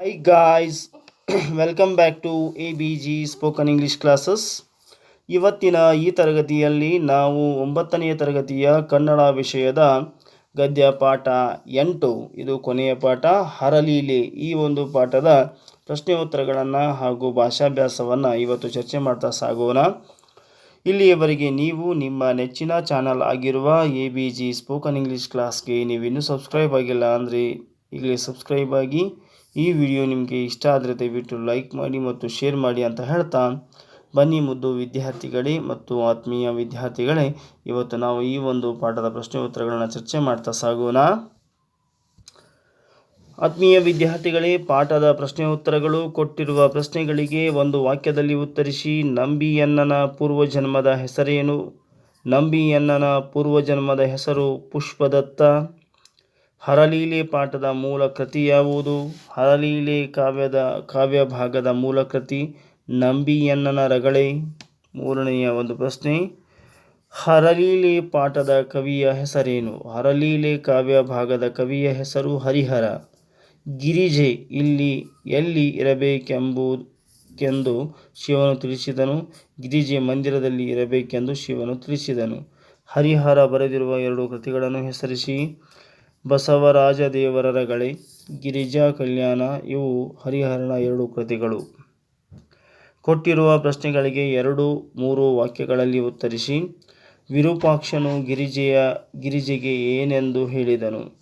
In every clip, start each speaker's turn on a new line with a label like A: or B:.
A: Hi guys, welcome back to ABG Spoken English classes ಇವತ್ತಿನ ಈ ತರಗತಿಯಲ್ಲಿ ನಾವು ಒಂಬತ್ತನೆಯ ತರಗತಿಯ ಕನ್ನಡ ವಿಷಯದ ಗದ್ಯ ಪಾಠ ಎಂಟು. ಇದು ಕೊನೆಯ ಪಾಠ. ಹರಲೀಲೆ ಈ ಒಂದು ಪಾಠದ ಪ್ರಶ್ನೆ ಉತ್ತರಗಳನ್ನು ಹಾಗೂ ಭಾಷಾಭ್ಯಾಸವನ್ನು ಇವತ್ತು ಚರ್ಚೆ ಮಾಡ್ತಾ ಸಾಗೋಣ. ಇಲ್ಲಿಯವರೆಗೆ ನೀವು ನಿಮ್ಮ ನೆಚ್ಚಿನ ಚಾನಲ್ ಆಗಿರುವ A B G spoken English ಕ್ಲಾಸ್ಗೆ ನೀವಿನ್ನೂ ಸಬ್ಸ್ಕ್ರೈಬ್ ಆಗಿಲ್ಲ ಅಂದರೆ ಈಗಲೇ ಸಬ್ಸ್ಕ್ರೈಬ್ ಆಗಿ ಈ ವಿಡಿಯೋ ನಿಮಗೆ ಇಷ್ಟ ಆದರೆ ದಯವಿಟ್ಟು ಲೈಕ್ ಮಾಡಿ ಮತ್ತು ಶೇರ್ ಮಾಡಿ ಅಂತ ಹೇಳ್ತಾ ಬನ್ನಿ ಮುದ್ದು ವಿದ್ಯಾರ್ಥಿಗಳೇ ಮತ್ತು ಆತ್ಮೀಯ ವಿದ್ಯಾರ್ಥಿಗಳೇ. ಇವತ್ತು ನಾವು ಈ ಒಂದು ಪಾಠದ ಪ್ರಶ್ನೆ ಉತ್ತರಗಳನ್ನು ಚರ್ಚೆ ಮಾಡ್ತಾ ಸಾಗೋಣ. ಆತ್ಮೀಯ ವಿದ್ಯಾರ್ಥಿಗಳೇ, ಪಾಠದ ಪ್ರಶ್ನೆ ಉತ್ತರಗಳು ಕೊಟ್ಟಿರುವ ಪ್ರಶ್ನೆಗಳಿಗೆ ಒಂದು ವಾಕ್ಯದಲ್ಲಿ ಉತ್ತರಿಸಿ ನಂಬಿಯನ್ನನ ಪೂರ್ವಜನ್ಮದ ಹೆಸರೇನು? ನಂಬಿಯನ್ನನ ಪೂರ್ವಜನ್ಮದ ಹೆಸರು ಪುಷ್ಪದತ್ತ. ಹರಲೀಲೆ ಪಾಠದ ಮೂಲ ಕೃತಿ ಯಾವುದು? ಹರಲೀಲೆ ಕಾವ್ಯದ ಕಾವ್ಯ ಭಾಗದ ಮೂಲ ಕೃತಿ ನಂಬಿಯನ್ನನ ರಗಳೆ. ಮೂರನೆಯ ಒಂದು ಪ್ರಶ್ನೆ. ಹರಲೀಲೆ ಪಾಠದ ಕವಿಯ ಹೆಸರೇನು? ಹರಲೀಲೆ ಕಾವ್ಯ ಭಾಗದ ಕವಿಯ ಹೆಸರು ಹರಿಹರ. ಗಿರಿಜೆ ಇಲ್ಲಿ ಎಲ್ಲಿ ಇರಬೇಕೆಂಬುದೆಂದು ಶಿವನು ತಿಳಿಸಿದನು. ಗಿರಿಜೆ ಮಂದಿರದಲ್ಲಿ ಇರಬೇಕೆಂದು ಶಿವನು ತಿಳಿಸಿದನು. ಹರಿಹರ ಬರೆದಿರುವ ಎರಡು ಕೃತಿಗಳನ್ನು ಹೆಸರಿಸಿ. ಬಸವರಾಜ ದೇವರ ರಗಳೆ ಗಿರಿಜಾ ಕಲ್ಯಾಣ, ಇವು ಹರಿಹರಣ ಎರಡು ಕೃತಿಗಳು. ಕೊಟ್ಟಿರುವ ಪ್ರಶ್ನೆಗಳಿಗೆ ಎರಡು, ಮೂರು ವಾಕ್ಯಗಳಲ್ಲಿ ಉತ್ತರಿಸಿ, ವಿರೂಪಾಕ್ಷನು ಗಿರಿಜೆಯ, ಗಿರಿಜೆಗೆ ಏನೆಂದು ಹೇಳಿದನು?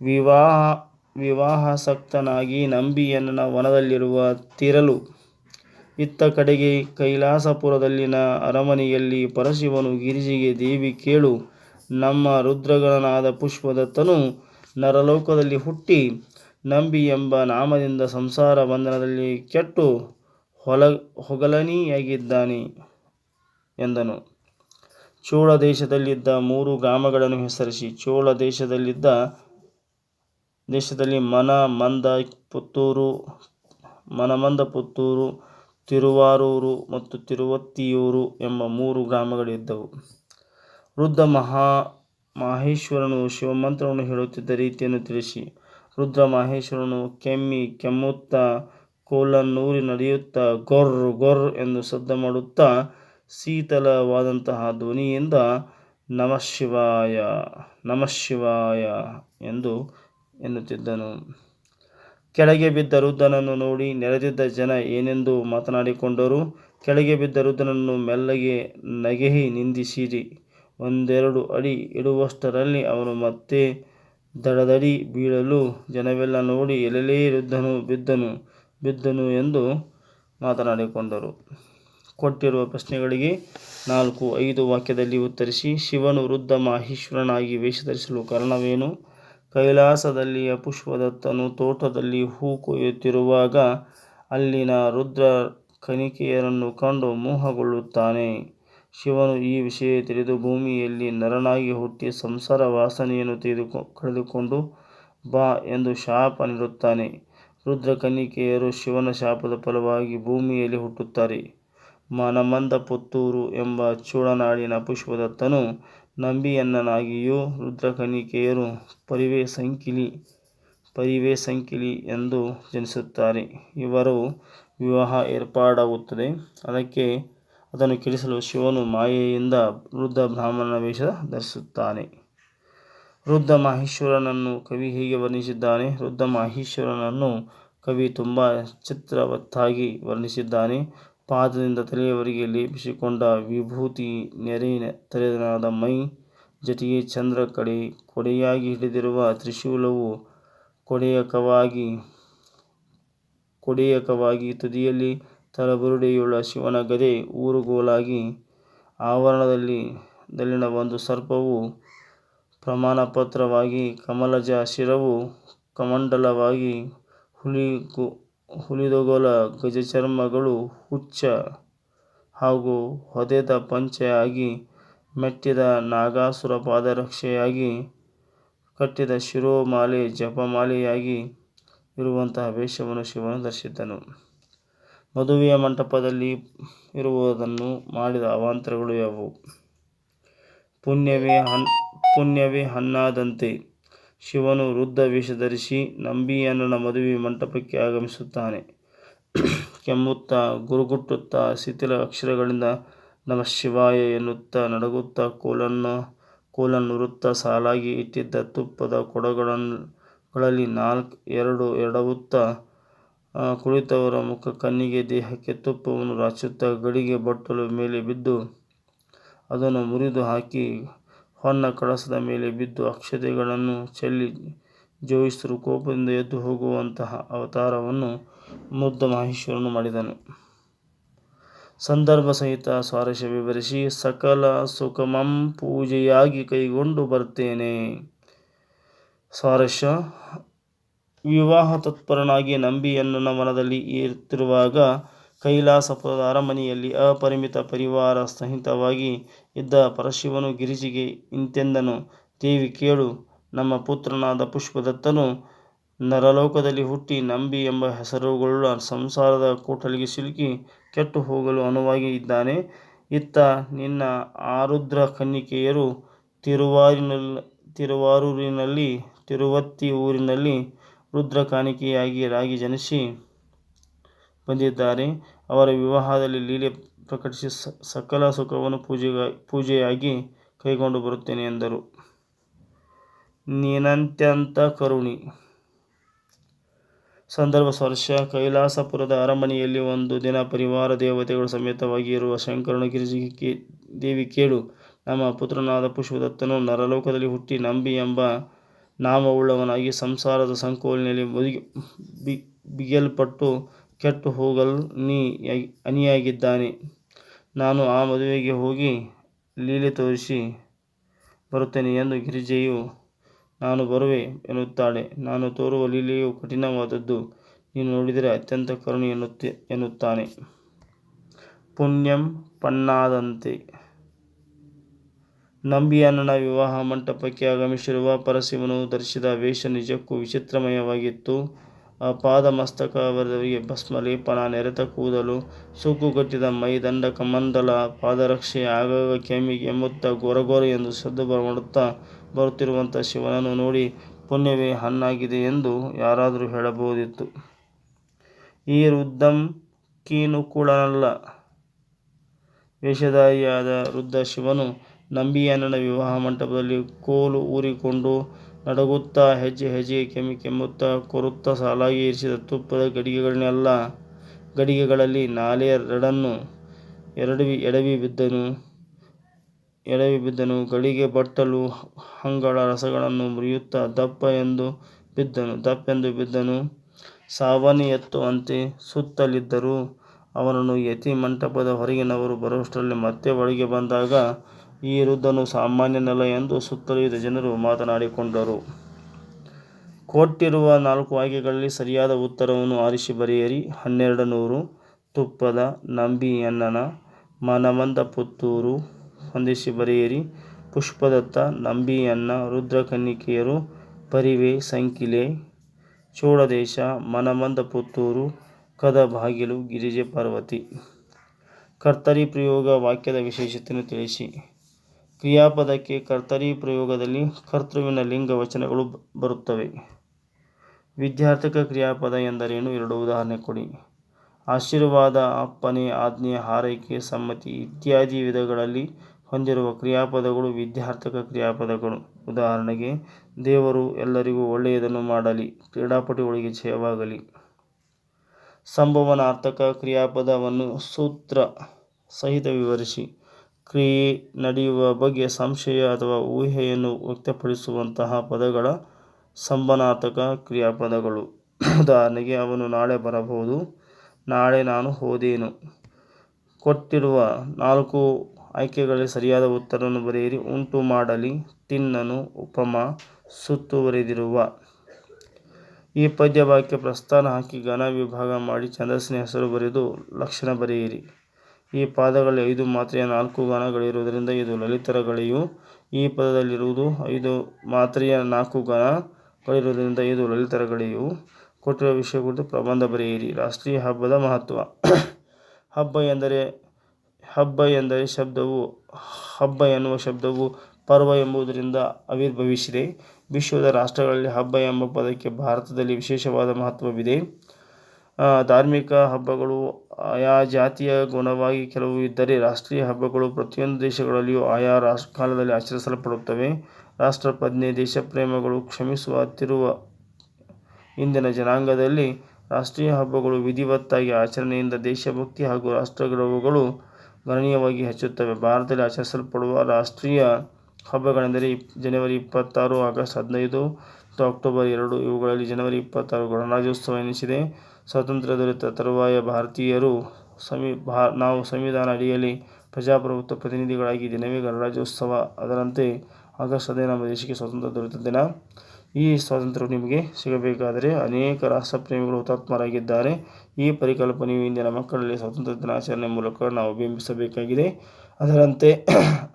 A: ವಿವಾಹ, ವಿವಾಹಾಸಕ್ತನಾಗಿ ನಂಬಿಯನ್ನ ವನದಲ್ಲಿರುವ ತಿರಲು, ಇತ್ತ ಕಡೆಗೆ ಕೈಲಾಸಪುರದಲ್ಲಿನ ಅರಮನೆಯಲ್ಲಿ ಪರಶಿವನು ಗಿರಿಜೆಗೆ ದೇವಿ ಕೇಳು ನಮ್ಮ ರುದ್ರಗಣನಾದ ಪುಷ್ಪದತ್ತನು ನರಲೋಕದಲ್ಲಿ ಹುಟ್ಟಿ ನಂಬಿ ಎಂಬ ನಾಮದಿಂದ ಸಂಸಾರ ಬಂಧನದಲ್ಲಿ ಕೆಟ್ಟು ಹೊಲ ಹೊಗಲನಿಯಾಗಿದ್ದಾನೆ ಎಂದನು. ಚೋಳ ದೇಶದಲ್ಲಿದ್ದ ಮೂರು ಗ್ರಾಮಗಳನ್ನು ಹೆಸರಿಸಿ. ಚೋಳ ದೇಶದಲ್ಲಿದ್ದ ದೇಶದಲ್ಲಿ ಮನ ಮಂದ ಪುತ್ತೂರು ಮನಮಂದ ಪುತ್ತೂರು, ತಿರುವಾರೂರು ಮತ್ತು ತಿರುವತ್ತಿಯೂರು ಎಂಬ ಮೂರು ಗ್ರಾಮಗಳಿದ್ದವು ವೃದ್ಧ ಮಹಾ ಮಹೇಶ್ವರನು ಶಿವಮಂತ್ರವನ್ನು ಹೇಳುತ್ತಿದ್ದ ರೀತಿಯನ್ನು ತಿಳಿಸಿ. ರುದ್ರ ಮಹೇಶ್ವರನು ಕೆಮ್ಮಿ ಕೆಮ್ಮುತ್ತಾ ಕೋಲನ್ನೂರಿ ನಡೆಯುತ್ತಾ ಗೊರ್ ಗೊರ್ ಎಂದು ಸದ್ದ ಮಾಡುತ್ತಾ ಶೀತಲವಾದಂತಹ ಧ್ವನಿಯಿಂದ ನಮಃಶಿವಾಯ ನಮಃಶಿವಾಯ ಎಂದು ಎನ್ನುತ್ತಿದ್ದನು. ಕೆಳಗೆ ಬಿದ್ದ ರುದ್ರನನ್ನು ನೋಡಿ ನೆರೆದಿದ್ದ ಜನ ಏನೆಂದು ಮಾತನಾಡಿಕೊಂಡರು? ಕೆಳಗೆ ಬಿದ್ದ ರುದ್ರನನ್ನು ಮೆಲ್ಲಗೆ ನಗೆಹಿ ನಿಂದಿಸಿರಿ. ಒಂದೆರಡು ಅಡಿ ಇಡುವಷ್ಟರಲ್ಲಿ ಅವನು ಮತ್ತೆ ದಡದಡಿ ಬೀಳಲು ಜನವೆಲ್ಲ ನೋಡಿ ಎಲೆಲೇ ರುದ್ಧನು ಬಿದ್ದನು ಬಿದ್ದನು ಎಂದು ಮಾತನಾಡಿಕೊಂಡರು. ಕೊಟ್ಟಿರುವ ಪ್ರಶ್ನೆಗಳಿಗೆ ನಾಲ್ಕು, ಐದು ವಾಕ್ಯದಲ್ಲಿ ಉತ್ತರಿಸಿ, ಶಿವನು ವೃದ್ಧ ಮಾಹೇಶ್ವರನಾಗಿ ವೇಷಧರಿಸಲು ಕಾರಣವೇನು? ಕೈಲಾಸದಲ್ಲಿಯ ಪುಷ್ಪದತ್ತನು ತೋಟದಲ್ಲಿ ಹೂ ಕೊಯ್ಯುತ್ತಿರುವಾಗ ಅಲ್ಲಿನ ರುದ್ರ ಕನಿಕೆಯರನ್ನು ಕಂಡು ಮೋಹಗೊಳ್ಳುತ್ತಾನೆ. ಶಿವನು ಈ ವಿಷಯ ತಿಳಿದು ಭೂಮಿಯಲ್ಲಿ ನರನಾಗಿ ಹುಟ್ಟಿ ಸಂಸಾರ ವಾಸನೆಯನ್ನು ತೆಗೆದುಕೊ ಕಳೆದುಕೊಂಡು ಬಾ ಎಂದು ಶಾಪ ನೀಡುತ್ತಾನೆ. ರುದ್ರ ಕನ್ನಿಕೆಯರು ಶಿವನ ಶಾಪದ ಫಲವಾಗಿ ಭೂಮಿಯಲ್ಲಿ ಹುಟ್ಟುತ್ತಾರೆ. ಮನಮಂದ ಪುತ್ತೂರು ಎಂಬ ಚೂಳನಾಡಿನ ಪುಷ್ಪದತ್ತನು ನಂಬಿಯನ್ನನಾಗಿಯೂ ರುದ್ರಕನಿಕೆಯರು ಪರಿವೇ ಸಂಕಿಲಿ ಪರಿವೇ ಸಂಕಿಲಿ ಎಂದು ಜನಿಸುತ್ತಾರೆ. ಇವರು ವಿವಾಹ ಏರ್ಪಾಡಾಗುತ್ತದೆ. ಅದಕ್ಕೆ ಅದನ್ನು ಕೆಡಿಸಲು ಶಿವನು ಮಾಯೆಯಿಂದ ವೃದ್ಧ ಬ್ರಾಹ್ಮಣನ ವೇಷ ಧರಿಸುತ್ತಾನೆ. ವೃದ್ಧ ಮಹೇಶ್ವರನನ್ನು ಕವಿ ಹೀಗೆ ವರ್ಣಿಸಿದ್ದಾನೆ. ವೃದ್ಧ ಮಹೇಶ್ವರನನ್ನು ಕವಿ ತುಂಬ ಚಿತ್ರವತ್ತಾಗಿ ವರ್ಣಿಸಿದ್ದಾನೆ. ಪಾದದಿಂದ ತಲೆಯವರಿಗೆ ಲೇಪಿಸಿಕೊಂಡ ವಿಭೂತಿ ನೆರೆ ತೆರೆದನಾದ ಮೈ ಜೊತೆಗೆ ಚಂದ್ರ ಕಡೆ ಕೊಡೆಯಾಗಿ ಹಿಡಿದಿರುವ ತ್ರಿಶೂಲವು ಕೊಡೆಯಕವಾಗಿ ಕೊಡೆಯಕವಾಗಿ ತುದಿಯಲ್ಲಿ ತಲಬುರುಡೆಯುಳ್ಳ ಶಿವನ ಗದೆ ಊರುಗೋಲಾಗಿ ಆವರಣದಲ್ಲಿ ದಲ್ಲಿನ ಒಂದು ಸರ್ಪವು ಪ್ರಮಾಣಪತ್ರವಾಗಿ ಕಮಲಜ ಶಿರವು ಕಮಂಡಲವಾಗಿ ಹುಲಿಗು ಗಜ ಗಜಚರ್ಮಗಳು ಹುಚ್ಚ ಹಾಗೂ ಹೊದೆದ ಪಂಚೆಯಾಗಿ ಮೆಟ್ಟಿದ ನಾಗಾಸುರ ಪಾದರಕ್ಷೆಯಾಗಿ ಕಟ್ಟಿದ ಶಿರೋಮಾಲೆ ಜಪಮಾಲೆಯಾಗಿ ಇರುವಂತಹ ವೇಷವನ್ನು ಶಿವನು ಧರಿಸಿದ್ದನು. ಮದುವೆಯ ಮಂಟಪದಲ್ಲಿ ಇರುವುದನ್ನು ಮಾಡಿದ ಅವಾಂತರಗಳು ಯಾವುವು ಪುಣ್ಯವೇ ಹನ್ ಪುಣ್ಯವೇ ಹಣ್ಣಾದಂತೆ ಶಿವನು ವೃದ್ಧ ವೇಷ ಧರಿಸಿ ನಂಬಿಯಣ್ಣನ ಮದುವೆ ಮಂಟಪಕ್ಕೆ ಆಗಮಿಸುತ್ತಾನೆ. ಕೆಮ್ಮುತ್ತಾ, ಗುರುಗುಟ್ಟುತ್ತಾ, ಶಿಥಿಲ ಅಕ್ಷರಗಳಿಂದ ನಮಃ ಶಿವಾಯ ಎನ್ನುತ್ತಾ, ನಡಗುತ್ತಾ ಕೋಲನ್ನು ಕೋಲನ್ನುರುತ್ತಾ, ಸಾಲಾಗಿ ಇಟ್ಟಿದ್ದ ತುಪ್ಪದ ಕೊಡಗಳಲ್ಲಿ ಎರಡು ಎಡವುತ್ತಾ ಕುಳಿತವರ ಮುಖ, ಕಣ್ಣಿಗೆ, ದೇಹಕ್ಕೆ ತುಪ್ಪವನ್ನು ರಾಚುತ್ತಾ, ಗಡಿಗೆ ಬಟ್ಟಲು ಮೇಲೆ ಬಿದ್ದು ಅದನ್ನು ಮುರಿದು ಹಾಕಿ, ಹೊನ್ನ ಕಳಸದ ಮೇಲೆ ಬಿದ್ದು ಅಕ್ಷತೆಗಳನ್ನು ಚೆಲ್ಲಿ ಜೋಯಿಸರು ಕೋಪದಿಂದ ಎದ್ದು ಹೋಗುವಂತಹ ಅವತಾರವನ್ನು ಮುದ್ದ ಮಹೇಶ್ವರನು ಮಾಡಿದನು. ಸಂದರ್ಭ ಸಹಿತ ಸ್ವಾರಸ್ಯ ವಿವರಿಸಿ ಸಕಲ ಸುಖಮಂ ಪೂಜೆಯಾಗಿ ಕೈಗೊಂಡು ಬರ್ತೇನೆ. ಸ್ವಾರಸ್ಯ ವಿವಾಹತತ್ಪರನಾಗಿ ನಂಬಿಯಣ್ಣನ ಮನದಲ್ಲಿ ಇರುತ್ತಿರುವಾಗ ಕೈಲಾಸಪುರದ ಅರಮನೆಯಲ್ಲಿ ಅಪರಿಮಿತ ಪರಿವಾರ ಸಹಿತವಾಗಿ ಇದ್ದ ಪರಶಿವನು ಗಿರಿಜಿಗೆ ಇಂತೆಂದನು ದೇವಿ ಕೇಳು, ನಮ್ಮ ಪುತ್ರನಾದ ಪುಷ್ಪದತ್ತನು ನರಲೋಕದಲ್ಲಿ ಹುಟ್ಟಿ ನಂಬಿ ಎಂಬ ಹೆಸರುಗಳುಳ್ಳ ಸಂಸಾರದ ಕೂಟಲಿಗೆ ಸಿಲುಕಿ ಕೆಟ್ಟು ಹೋಗಲು ಅನುವಾಗಿ ಇದ್ದಾನೆ. ಇತ್ತ ನಿನ್ನ ಆರುದ್ರ ಕನ್ನಿಕೆಯರು ತಿರುವಾರಿನಲ್ಲಿ ತಿರುವಾರೂರಿನಲ್ಲಿ ರುದ್ರಕಾಣಿಕೆಯಾಗಿ ಜನಿಸಿ ಬಂದಿದ್ದಾರೆ. ಅವರ ವಿವಾಹದಲ್ಲಿ ಲೀಲೆ ಪ್ರಕಟಿಸಿ ಸಕಲ ಸುಖವನ್ನು ಪೂಜೆಯಾಗಿ ಕೈಗೊಂಡು ಬರುತ್ತೇನೆ ಎಂದರು. ನೀನಂತ್ಯಂತ ಕರುಣಿ. ಸಂದರ್ಭ ಸ್ವರ್ಶ ಕೈಲಾಸಪುರದ ಅರಮನೆಯಲ್ಲಿ ಒಂದು ದಿನ ಪರಿವಾರ ದೇವತೆಗಳು ಸಮೇತವಾಗಿ ಇರುವ ಶಂಕರನು ಗಿರಿಜೆಗೆ ದೇವಿ ಕೇಳು, ನಮ್ಮ ಪುತ್ರನಾದ ಪುಷ್ಪದತ್ತನು ನರಲೋಕದಲ್ಲಿ ಹುಟ್ಟಿ ನಂಬಿ ಎಂಬ ನಾಮವುಳ್ಳವನಾಗಿ ಸಂಸಾರದ ಸಂಕೋಲೆಯಲ್ಲಿ ಬಿಗಿಯಲ್ಪಟ್ಟು ಕೆಟ್ಟು ಹೋಗಲು ಅನಿಯಾಗಿದ್ದಾನೆ ನಾನು ಆ ಮದುವೆಗೆ ಹೋಗಿ ಲೀಲೆ ತೋರಿಸಿ ಬರುತ್ತೇನೆ ಎಂದು ಗಿರಿಜೆಯು, ನಾನು ಬರುವೆ ಎನ್ನುತ್ತಾಳೆ. ನಾನು ತೋರುವ ಲೀಲೆಯು ಕಠಿಣವಾದದ್ದು. ನೀನು ನೋಡಿದರೆ ಅತ್ಯಂತ ಕರುಣಿ ಎನ್ನುತ್ತಾನೆ. ಪುಣ್ಯಂ ಪಣ್ಣಾದಂತೆ. ನಂಬಿಯಣ್ಣನ ವಿವಾಹ ಮಂಟಪಕ್ಕೆ ಆಗಮಿಸಿರುವ ಪರಶಿವನು ಧರಿಸಿದ ವೇಷ ನಿಜಕ್ಕೂ ವಿಚಿತ್ರಮಯವಾಗಿತ್ತು. ಆಪಾದಮಸ್ತಕದವರೆಗೆ ಭಸ್ಮ ಲೇಪನ, ನೆರೆತ ಕೂದಲು, ಸುಕ್ಕುಗಟ್ಟಿದ ಮೈ, ದಂಡಕಮಂಡಲ, ಪಾದರಕ್ಷೆ, ಆಗಾಗ ಕೆಮ್ಮಿ ಮುತ್ತ ಗೊರಗೊರ ಎಂದು ಸದ್ದು ಮಾಡುತ್ತಾ ಬರುತ್ತಿರುವಂಥ ಶಿವನನ್ನು ನೋಡಿ ಪುಣ್ಯವೇ ಹಣ್ಣಾಗಿದೆ ಎಂದು ಯಾರಾದರೂ ಹೇಳಬಹುದಿತ್ತು. ಈ ವೃದ್ಧಂ ಕೀನುಕುಳನಲ್ಲ ವೇಷಧಾರಿಯಾದ ವೃದ್ಧ ಶಿವನು ನಂಬಿಯಣ್ಣನ ವಿವಾಹ ಮಂಟಪದಲ್ಲಿ ಕೋಲು ಊರಿಕೊಂಡು ನಡುಗುತ್ತಾ, ಹೆಜ್ಜೆ ಹೆಜ್ಜೆ ಕೆಮ್ಮಿ ಕೆಮ್ಮುತ್ತಾ, ಕೊರುತ್ತಾ ಸಾಲಾಗಿ ಇರಿಸಿದ ತುಪ್ಪದ ಗಡಿಗೆಗಳಲ್ಲಿ ನಾಲೆಯೆರಡನ್ನು ಎಡವಿ ಬಿದ್ದನು. ಗಡಿಗೆ ಬಟ್ಟಲು ಹಂಗಳ ರಸಗಳನ್ನು ಮುರಿಯುತ್ತಾ ದಪ್ಪೆಂದು ಬಿದ್ದನು. ಸಾವನ್ನೇ ಎತ್ತುವಂತೆ ಸುತ್ತಲಿದ್ದರು. ಅವನನ್ನು ಯತಿ ಮಂಟಪದ ಹೊರಗಿನವರು ಬರುವಷ್ಟರಲ್ಲಿ ಮತ್ತೆ ಒಳಗೆ ಬಂದಾಗ ಈ ವೃದ್ಧನು ಸಾಮಾನ್ಯನಲ್ಲ ಎಂದು ಸುತ್ತಲೂ ಇದ್ದ ಜನರು ಮಾತನಾಡಿಕೊಂಡರು. ಕೊಟ್ಟಿರುವ ನಾಲ್ಕು ಆಯ್ಕೆಗಳಲ್ಲಿ ಸರಿಯಾದ ಉತ್ತರವನ್ನು ಆರಿಸಿ ಬರೆಯಿರಿ. ಹನ್ನೆರಡನೂರು. ತುಪ್ಪದ ನಂಬಿಯಣ್ಣನ ಮನಮಂದ ಪುತ್ತೂರು. ಹೊಂದಿಸಿ ಬರೆಯಿರಿ. ಪುಷ್ಪದತ್ತ ನಂಬಿಯಣ್ಣ ರುದ್ರಕನ್ನಿಕೆಯರು, ಪರಿವೆ, ಸಂಕಿಲೆ ಚೋಡದೇಶ ಮನಮಂದ ಪುತ್ತೂರು, ಕದಬಾಗಿಲು, ಗಿರಿಜೆ ಪಾರ್ವತಿ. ಕರ್ತರಿ ಪ್ರಯೋಗ ವಾಕ್ಯದ ವಿಶೇಷತೆಯನ್ನು ತಿಳಿಸಿ. ಕ್ರಿಯಾಪದಕ್ಕೆ ಕರ್ತರಿ ಪ್ರಯೋಗದಲ್ಲಿ ಕರ್ತೃವಿನ ಲಿಂಗ ವಚನಗಳು ಬರುತ್ತವೆ. ವಿದ್ಯಾರ್ಥಕ ಕ್ರಿಯಾಪದ ಎಂದರೇನು? ಎರಡು ಉದಾಹರಣೆ ಕೊಡಿ. ಆಶೀರ್ವಾದ, ಅಪ್ಪನೆ ಆಜ್ಞೆ, ಹಾರೈಕೆ, ಸಮ್ಮತಿ ಇತ್ಯಾದಿ ವಿಧಗಳಲ್ಲಿ ಹೊಂದಿರುವ ಕ್ರಿಯಾಪದಗಳು ವಿದ್ಯಾರ್ಥಕ ಕ್ರಿಯಾಪದಗಳು. ಉದಾಹರಣೆಗೆ ದೇವರು ಎಲ್ಲರಿಗೂ ಒಳ್ಳೆಯದನ್ನು ಮಾಡಲಿ. ಕ್ರೀಡಾಪಟುಗಳಿಗೆ ಜಯವಾಗಲಿ. ಸಂಭವನಾರ್ಥಕ ಕ್ರಿಯಾಪದವನ್ನು ಸೂತ್ರ ಸಹಿತ ವಿವರಿಸಿ. ಕ್ರಿಯೆ ನಡೆಯುವ ಬಗ್ಗೆ ಸಂಶಯ ಅಥವಾ ಊಹೆಯನ್ನು ವ್ಯಕ್ತಪಡಿಸುವಂತಹ ಪದಗಳ ಸಂಬನಾತಕ ಕ್ರಿಯಾಪದಗಳು. ಉದಾಹರಣೆಗೆ ಅವನು ನಾಳೆ ಬರಬಹುದು. ನಾಳೆ ನಾನು ಹೋದೆನು. ಕೊಟ್ಟಿರುವ ನಾಲ್ಕು ಆಯ್ಕೆಗಳಲ್ಲಿ ಸರಿಯಾದ ಉತ್ತರವನ್ನು ಬರೆಯಿರಿ. ಉಂಟು ಮಾಡಲಿ, ತಿನ್ನನು, ಉಪಮಾ, ಸುತ್ತುವರಿದಿರುವ. ಈ ಪದ್ಯವಾಕ್ಯ ಪ್ರಸ್ಥಾನ ಹಾಕಿ ಘನ ವಿಭಾಗ ಮಾಡಿ ಛಂದಸ್ಸಿನ ಹೆಸರು ಬರೆದು ಲಕ್ಷಣ ಬರೆಯಿರಿ. ಈ ಪಾದಗಳಲ್ಲಿ ಐದು ಮಾತ್ರೆಯ ನಾಲ್ಕು ಗಣಗಳಿರುವುದರಿಂದ ಇದು ಲಲಿತರಗಳೆಯು ಈ ಪದದಲ್ಲಿರುವುದು ಐದು ಮಾತ್ರೆಯ ನಾಲ್ಕು ಗಣಗಳಿರುವುದರಿಂದ ಇದು ಲಲಿತರಗಳೆಯು ಕೊಟ್ಟಿರುವ ವಿಷಯ ಕುರಿತು ಪ್ರಬಂಧ ಬರೆಯಿರಿ. ರಾಷ್ಟ್ರೀಯ ಹಬ್ಬದ ಮಹತ್ವ. ಹಬ್ಬ ಎನ್ನುವ ಶಬ್ದವು ಪರ್ವ ಎಂಬುದರಿಂದ ಆವಿರ್ಭವಿಸಿದೆ. ವಿಶ್ವದ ರಾಷ್ಟ್ರಗಳಲ್ಲಿ ಹಬ್ಬ ಎಂಬ ಪದಕ್ಕೆ ಭಾರತದಲ್ಲಿ ವಿಶೇಷವಾದ ಮಹತ್ವವಿದೆ ಧಾರ್ಮಿಕ ಹಬ್ಬಗಳು, ಆಯಾ ಜಾತಿಯ ಗುಣವಾಗಿ ಕೆಲವು ಇದ್ದರೆ ರಾಷ್ಟ್ರೀಯ ಹಬ್ಬಗಳು ಪ್ರತಿಯೊಂದು ದೇಶಗಳಲ್ಲಿಯೂ ಆಯಾ ರಾಷ್ಟ್ರ ಕಾಲದಲ್ಲಿ ಆಚರಿಸಲ್ಪಡುತ್ತವೆ. ರಾಷ್ಟ್ರಪ್ರಜ್ಞೆ ದೇಶಪ್ರೇಮಗಳು ಕ್ಷಮಿಸುವ ತಿರುವ ಇಂದಿನ ಜನಾಂಗದಲ್ಲಿ ರಾಷ್ಟ್ರೀಯ ಹಬ್ಬಗಳು ವಿಧಿವತ್ತಾಗಿ ಆಚರಣೆಯಿಂದ ದೇಶಭಕ್ತಿ ಹಾಗೂ ರಾಷ್ಟ್ರಗೌರವಗಳು ಗಣನೀಯವಾಗಿ ಹೆಚ್ಚುತ್ತವೆ. ಭಾರತದಲ್ಲಿ ಆಚರಿಸಲ್ಪಡುವ ರಾಷ್ಟ್ರೀಯ ಹಬ್ಬಗಳೆಂದರೆ ಜನವರಿ ಇಪ್ಪತ್ತಾರು, ಆಗಸ್ಟ್ ಹದಿನೈದು, ಮತ್ತು ಅಕ್ಟೋಬರ್ ಎರಡು, ಇವುಗಳಲ್ಲಿ ಜನವರಿ ಇಪ್ಪತ್ತಾರು ಗಣರಾಜ್ಯೋತ್ಸವ ಎನಿಸಿದೆ. ಸ್ವಾತಂತ್ರ್ಯ ದೊರೆತ ತರುವಾಯ ಭಾರತೀಯರು ಸಂವಿ ಭಾ ನಾವು ಸಂವಿಧಾನ ಅಡಿಯಲ್ಲಿ ಪ್ರಜಾಪ್ರಭುತ್ವ ಪ್ರತಿನಿಧಿಗಳಾಗಿ ದಿನವೇ ಗಣರಾಜ್ಯೋತ್ಸವ ಅದರಂತೆ ಆಗಸ್ಟ್ ಹದಿನೈದು ನಮ್ಮ ದೇಶಕ್ಕೆ ಸ್ವಾತಂತ್ರ್ಯ ದೊರೆತ ದಿನ. ಈ ಸ್ವಾತಂತ್ರ್ಯವು ನಿಮಗೆ ಸಿಗಬೇಕಾದರೆ ಅನೇಕ ರಾಷ್ಟ್ರಪ್ರೇಮಿಗಳು ಹುತಾತ್ಮರಾಗಿದ್ದಾರೆ. ಈ ಪರಿಕಲ್ಪನೆಯು ಇಂದಿನ ಮಕ್ಕಳಲ್ಲಿ ಸ್ವಾತಂತ್ರ್ಯ ದಿನಾಚರಣೆ ಮೂಲಕ ನಾವು ಬಿಂಬಿಸಬೇಕಾಗಿದೆ. ಅದರಂತೆ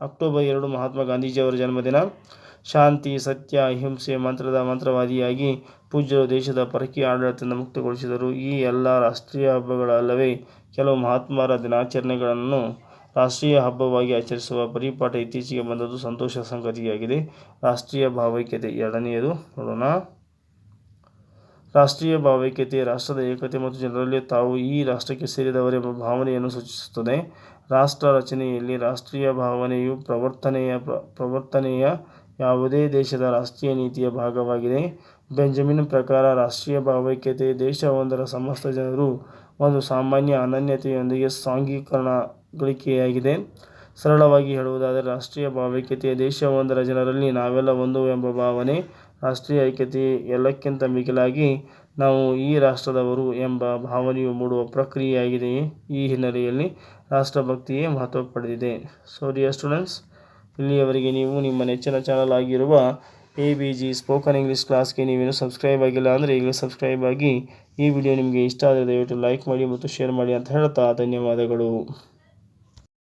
A: ಅಕ್ಟೋಬರ್ ಎರಡು ಮಹಾತ್ಮ ಗಾಂಧೀಜಿಯವರ ಜನ್ಮದಿನ. ಶಾಂತಿ, ಸತ್ಯ, ಅಹಿಂಸೆ ಮಂತ್ರದ ಮಂತ್ರವಾದಿಯಾಗಿ ಪೂಜ್ಯರು ದೇಶದ ಪರಕೀಯ ಆಡಳಿತದಿಂದ ಮುಕ್ತಗೊಳಿಸಿದರು. ಈ ಎಲ್ಲ ರಾಷ್ಟ್ರೀಯ ಹಬ್ಬಗಳಲ್ಲವೇ ಕೆಲವು ಮಹಾತ್ಮರ ದಿನಾಚರಣೆಗಳನ್ನು ರಾಷ್ಟ್ರೀಯ ಹಬ್ಬವಾಗಿ ಆಚರಿಸುವ ಪರಿಪಾಠ ಇತ್ತೀಚೆಗೆ ಬಂದದ್ದು ಸಂತೋಷದ ಸಂಗತಿಯಾಗಿದೆ. ರಾಷ್ಟ್ರೀಯ ಭಾವೈಕ್ಯತೆ. ಎರಡನೆಯದು ನೋಡೋಣ. ರಾಷ್ಟ್ರೀಯ ಭಾವೈಕ್ಯತೆ. ರಾಷ್ಟ್ರದ ಏಕತೆ ಮತ್ತು ಜನರಲ್ಲಿ ತಾವು ಈ ರಾಷ್ಟ್ರಕ್ಕೆ ಸೇರಿದವರೆಂಬ ಭಾವನೆಯನ್ನು ಸೂಚಿಸುತ್ತದೆ. ರಾಷ್ಟ್ರ ರಚನೆಯಲ್ಲಿ ರಾಷ್ಟ್ರೀಯ ಭಾವನೆಯು ಪ್ರವರ್ತನೆಯ ಪ್ರವರ್ತನೆಯ ಯಾವುದೇ ದೇಶದ ರಾಷ್ಟ್ರೀಯ ನೀತಿಯ ಭಾಗವಾಗಿದೆ. ಬೆಂಜಮಿನ್ ಪ್ರಕಾರ ರಾಷ್ಟ್ರೀಯ ಭಾವೈಕ್ಯತೆ ದೇಶವೊಂದರ ಸಮಸ್ತ ಜನರು ಒಂದು ಸಾಮಾನ್ಯ ಅನನ್ಯತೆಯೊಂದಿಗೆ ಸಾಂಘೀಕರಣಗಳಿಕೆಯಾಗಿದೆ. ಸರಳವಾಗಿ ಹೇಳುವುದಾದರೆ, ರಾಷ್ಟ್ರೀಯ ಭಾವೈಕ್ಯತೆ ದೇಶವೊಂದರ ಜನರಲ್ಲಿ ನಾವೆಲ್ಲ ಒಂದು ಎಂಬ ಭಾವನೆ, ರಾಷ್ಟ್ರೀಯ ಐಕ್ಯತೆ ಎಲ್ಲಕ್ಕಿಂತ ಮಿಗಿಲಾಗಿ ನಾವು ಈ ರಾಷ್ಟ್ರದವರು ಎಂಬ ಭಾವನೆಯು ಮೂಡುವ ಪ್ರಕ್ರಿಯೆಯಾಗಿದೆ. ಈ ಹಿನ್ನೆಲೆಯಲ್ಲಿ ರಾಷ್ಟ್ರಭಕ್ತಿಯೇ ಮಹತ್ವ ಪಡೆದಿದೆ. ಸೊ ಡಿಯರ್ ಸ್ಟೂಡೆಂಟ್ಸ್ ಇಲ್ಲಿಯವರೆಗೆ ನೀವು ನಿಮ್ಮ ನೆಚ್ಚಿನ ಚಾನಲ್ ಆಗಿರುವ A B G spoken English ಕ್ಲಾಸ್ಗೆ ನೀವೇನು ಸಬ್ಸ್ಕ್ರೈಬ್ ಆಗಿಲ್ಲ ಅಂದರೆ ಈಗ ಸಬ್ಸ್ಕ್ರೈಬ್ ಆಗಿ ಈ ವಿಡಿಯೋ ನಿಮಗೆ ಇಷ್ಟ ಆದರೆ ದಯವಿಟ್ಟು ಲೈಕ್ ಮಾಡಿ ಮತ್ತು ಶೇರ್ ಮಾಡಿ ಅಂತ ಹೇಳ್ತಾ ಧನ್ಯವಾದಗಳು.